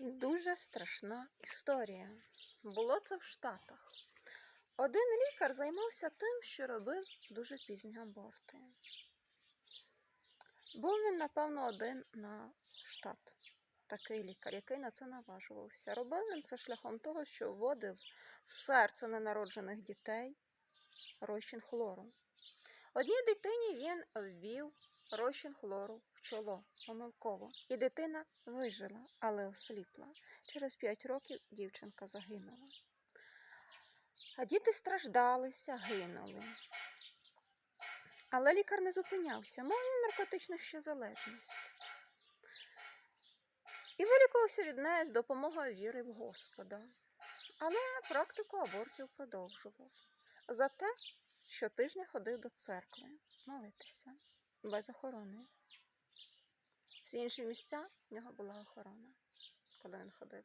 Дуже страшна історія. Було це в Штатах. Один лікар займався тим, що робив дуже пізні аборти. Був він, напевно, один на штат. Такий лікар, який на це наважувався. Робив він це шляхом того, що вводив в серце ненароджених дітей розчин хлору. Одній дитині він ввів розчин хлору в чоло помилково, і дитина вижила, але осліпла. Через 5 років дівчинка загинула. А діти страждалися, гинули. Але лікар не зупинявся, мав він наркотичну ще залежність. І вилікувався від неї з допомогою віри в Господа. Але практику абортів продовжував. Зате щотижня ходив до церкви молитися без охорони. Всі інші місця в нього була охорона, коли він ходив.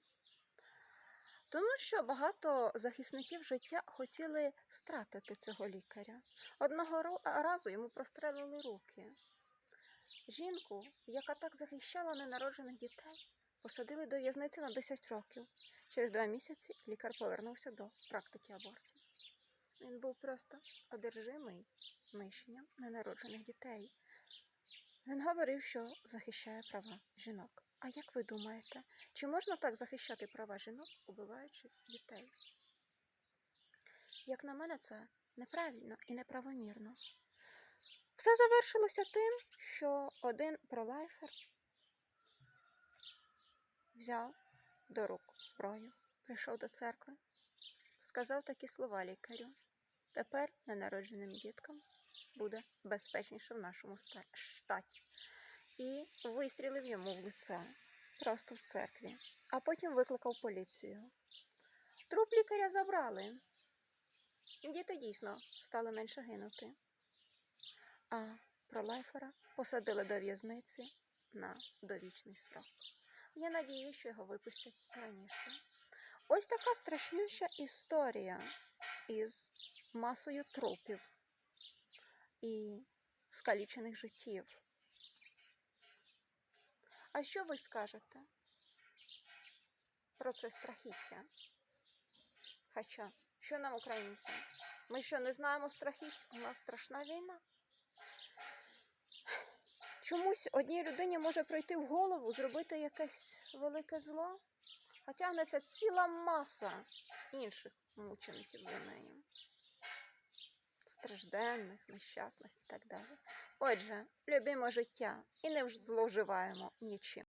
Тому що багато захисників життя хотіли стратити цього лікаря. Одного разу йому прострелили руки. Жінку, яка так захищала ненароджених дітей, посадили до в'язниці на 10 років. Через два місяці лікар повернувся до практики абортів. Він був просто одержимий нищенням ненароджених дітей. Він говорив, що захищає права жінок. А як ви думаєте, чи можна так захищати права жінок, убиваючи дітей? Як на мене, це неправильно і неправомірно. Все завершилося тим, що один пролайфер взяв до рук зброю, прийшов до церкви, сказав такі слова лікарю. Тепер ненародженим діткам буде безпечніше в нашому штаті. І вистрілив йому в лице просто в церкві, а потім викликав поліцію. Труп лікаря забрали. Діти дійсно стали менше гинути. А пролайфера посадили до в'язниці на довічний срок. Я надію, що його випустять раніше. Ось така страшнюща історія із масою трупів і скалічених життів. А що ви скажете про це страхіття? Хоча, що нам, українцям? Ми що не знаємо страхіть? У нас страшна війна. Чомусь одній людині може прийти в голову зробити якесь велике зло, а тягнеться ціла маса інших мучеників за нею. Стражденних, нещасних і так далі. Отже, любімо життя і не зловживаємо нічим.